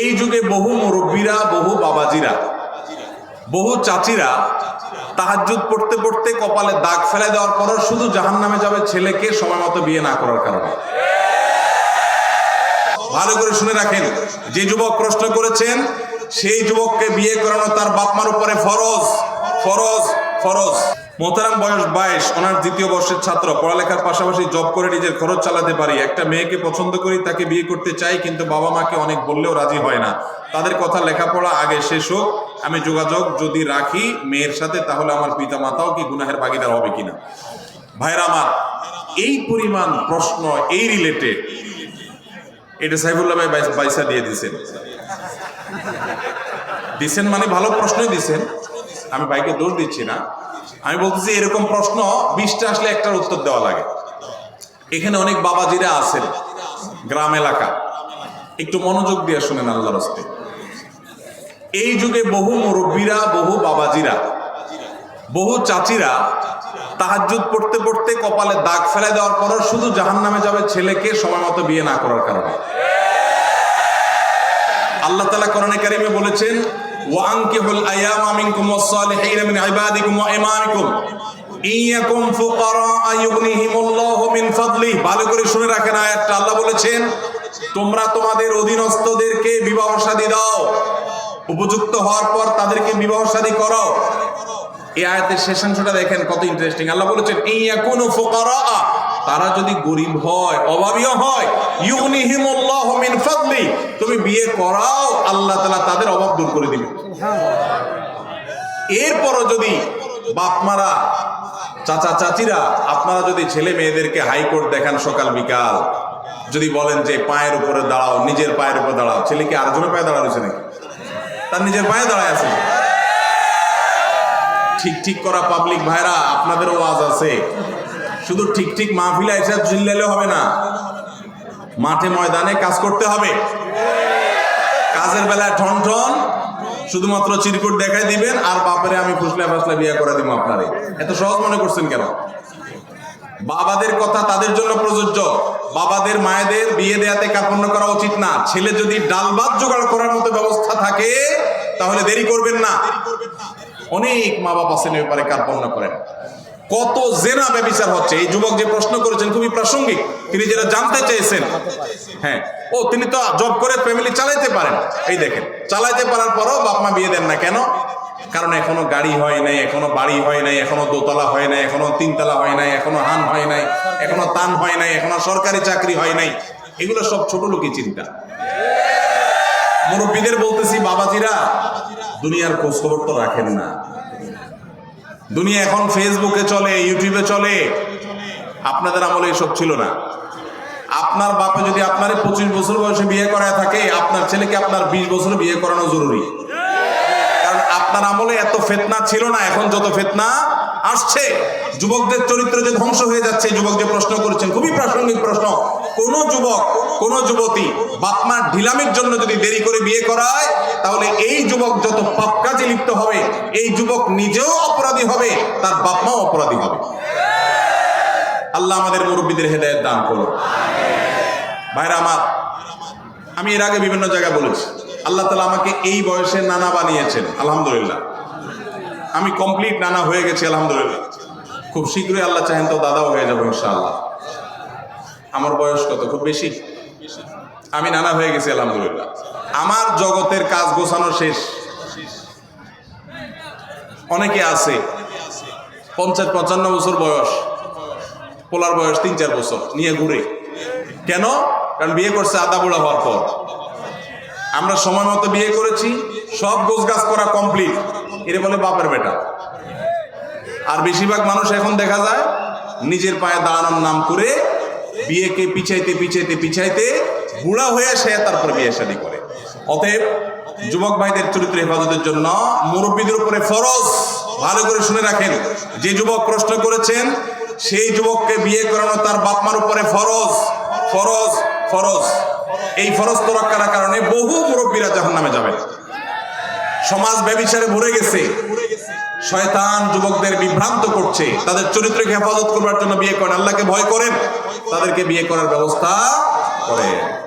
এই যুগে বহু মুরব্বীরা, বহু বাবাজিরা, বহু চাচিরা তাহাজ্জুদ পড়তে পড়তে কপালে দাগ ফেলে দেওয়ার পরও শুধু জাহান নামে যাবে ছেলেকে সময় মতো বিয়ে না করার কারণে। ভালো করে শুনে রাখেন, যে যুবক প্রশ্ন করেছেন, সেই যুবককে বিয়ে করানো তার বাপমার উপরে ফরজ ফরজ ফরজ। মোহতারাম বয়স বাইশ ওনার দ্বিতীয় বর্ষের ছাত্র, পড়ালেখার পাশাপাশি জব করে নিজের খরচ চালাতে পারি। একটা মেয়েকে পছন্দ করি, তাকে বিয়ে করতে চাই, কিন্তু বাবা মাকে অনেক বললেও রাজি হয় না। তাদের কথা লেখাপড়া আগে শেষ হোক, আমি যোগাযোগ যদি রাখি মেয়ের সাথে, তাহলে আমার পিতা মাতাও কি গুনাহের ভাগিদার হবে কিনা? ভাইরা আমার, এই পরিমাণ প্রশ্ন, এই রিলেটেড এটা সাইফুল্লাহ ভাই বাইসা দিয়ে দিছেন। দিছেন মানে ভালো প্রশ্নই দিছেন। আমি ভাইকে দোষ দিচ্ছি না। আমি বলতেছি, এরকম প্রশ্ন বিশটা আসলে একটার উত্তর দেওয়া লাগে। এখানে অনেক বাবাজিরা আছেন, গ্রাম এলাকা। একটু মনোযোগ দিয়ে শুনেন আল্লাহর হস্তে। এই যুগে বহু মুরব্বীরা, বহু বাবাজিরা, বহু চাচিরা তাহাজ্জুদ পড়তে পড়তে কপালে দাগ ফেলে দেওয়ার পরও শুধু জাহান নামে যাবে ছেলেকে সময় মতো বিয়ে না করার কারণে। আল্লাহ তালা কোরআনে কারিমে বলেছেন ইমামিকুম ইয়াকুম ফুকারা আয়ুগনিহিমুল্লাহু মিন ফাদলিহি ভালো করে শুনে রাখেন আয়াতটা। আল্লাহ বলেছেন, তোমরা তোমাদের অধীনস্থদেরকে বিবাহ শাদী দাও। উপযুক্ত হওয়ার পর তাদেরকে বিবাহ শাদী করো। এই আয়াতের শেষাংশটা দেখেন কত ইন্টারেস্টিং আল্লাহ বলেছেন এখনও ফোকারা তারা যদি গরিব হয়, অভাবীয় হয় ইউনিহিমুল্লাহ মিন ফাদলি, তুমি বিয়ে করাও আল্লাহ তাআলা তাদের অভাব দূর করে দিবে। এরপরও যদি বাপমারা, চাচা, চাচিরা, আপনারা যদি ছেলে মেয়েদেরকে হাইকোর্ট দেখান সকাল, বিকাল, যদি বলেন যে পায়ের উপরে দাঁড়াও, নিজের পায়ের উপরে দাঁড়াও, ছেলে কি আরেকজনের পায়ে দাঁড়া রয়েছে তার নিজের পায়ে দাঁড়ায় আছে। ঠিক ঠিক করা পাবলিক ভাইরা আপনাদের আওয়াজ আছে। শুধু ঠিক ঠিক মাহফিলে এসে চিল্লালে হবে না। মাঠে ময়দানে কাজ করতে হবে। কাজের বেলায় ঠন ঠন, শুধুমাত্র চিরকুট দেখাই দিবেন, আর বাপরে আমি ফুসলে ফাসলে বিয়ে করে দিব আপনারে। এত সহজ মনে করছেন কেন? বাবাদের কথা তাদের জন্য প্রযোজ্য। বাবাদের, মায়েদের বিয়ে দেয়াতে কার্পণ্য করা উচিত না। ছেলে যদি ডাল ভাত জোগাড় করার মতো ব্যবস্থা থাকে, তাহলে দেরি করবেন না। অনেক মা বাবা এই ব্যাপারে কার্পণ্য করেন। কত জেনা ব্যবচার হচ্ছে? এই যুবক যে প্রশ্ন করেছেন খুবই প্রাসঙ্গিক। তিনি যেটা জানতে চেয়েছেন হ্যাঁ ও, তিনি তো জব করে ফ্যামিলি চালাইতে পারেন। এই দেখেন, চালাইতে পারার পরও বাপ মা বিয়ে দেন না কেন? কারণ এখনও গাড়ি হয় নাই, এখনও বাড়ি হয় নাই, এখনও দোতলা হয় নাই, এখনও তিনতলা হয় নাই, এখনও হান হয় নাই, এখনও তান হয় নাই, এখনও সরকারি চাকরি হয় নাই। এগুলো সব ছোট লোকই চিন্তা। মুরব্বীদের বলতেছি, বাবাজিরা, দুনিয়ার খোঁজ খবর তো রাখেন না। দুনিয়া এখন ফেসবুকে চলে ইউটিউবে চলে। আপনাদের আমলে এসব ছিল না। আপনার বাপে যদি আপনার পঁচিশ বছর বয়সে বিয়ে করায় থাকে, আপনার ছেলেকে আপনার বিশ বছর বিয়ে করানো জরুরি। কারণ আপনার আমলে এত ফেতনা ছিল না, এখন যত ফেতনা আসছে, যুবকদের চরিত্র যে ধ্বংস হয়ে যাচ্ছে, যুবক যে প্রশ্ন করেছেন, খুবই প্রাসঙ্গিক প্রশ্ন। কোন যুবক, কোন যুবতী বাপমার ঢিলামির জন্য যদি দেরি করে বিয়ে করায়, তাহলে এই যুবক যত পাপ কাজে লিপ্ত হবে, এই যুবক নিজেও অপরাধী হবে, তার বাপমাও অপরাধী হবে। আল্লাহ আমাদের মুরব্বীদের হেদায়ত দান করুন। ভাইরা আমার, আমি এর আগে বিভিন্ন জায়গায় বলেছি, আল্লাহ তালা আমাকে এই বয়সে নানা বানিয়েছেন, আলহামদুলিল্লাহ। আমি কমপ্লিট নানা হয়ে গেছি, আলহামদুলিল্লাহ। খুব শীঘ্রই আল্লাহ চাহেন তো দাদাও হয়ে যাব, ইনশাআল্লাহ। আমার বয়স কত? খুব বেশি? আমি নানা হয়ে গেছি, আলহামদুলিল্লাহ। আমার জগতের কাজ গোছানো শেষ। অনেকে আছে। পঞ্চাশ পঞ্চান্ন বছর বয়স। পোলার বয়স তিন চার বছর। নিয়ে ঘুরে। কেন? কারণ বিয়ে করছে আদা বুড়া হওয়ার পর। আমরা সময় মতো বিয়ে করেছি সব গোছ গাছ করা কমপ্লিট এর বলে বাপের বেটা। আর বেশিরভাগ মানুষ এখন দেখা যায় নিজের পায়ে দাঁড়ানোর নাম করে বিয়েকে পিছাইতে পিছাইতে পিছাইতে বুড়া হয়ে সে তারপর বিয়ে শাদী করে। অতএব যুবক ভাইদের চরিত্র হেফাজতের জন্য মুরব্বীদের উপরে ফরজ, ভালো করে শুনে রাখেন। যে যুবক প্রশ্ন করেছেন, সেই যুবককে বিয়ে করানো তার বাপমার উপরে ফরজ ফরজ ফরজ। এই ফরজ তোরাক্কার কারণে বহু মুরব্বীরা জাহান নামে যাবে। সমাজ ব্যবিচারে ভরে গেছে। শয়তান যুবকদের বিভ্রান্ত করছে। তাদের চরিত্রকে হেফাজত করবার জন্য বিয়ে করেন, আল্লাহকে ভয় করেন। তাদেরকে বিয়ে করার ব্যবস্থা করেন।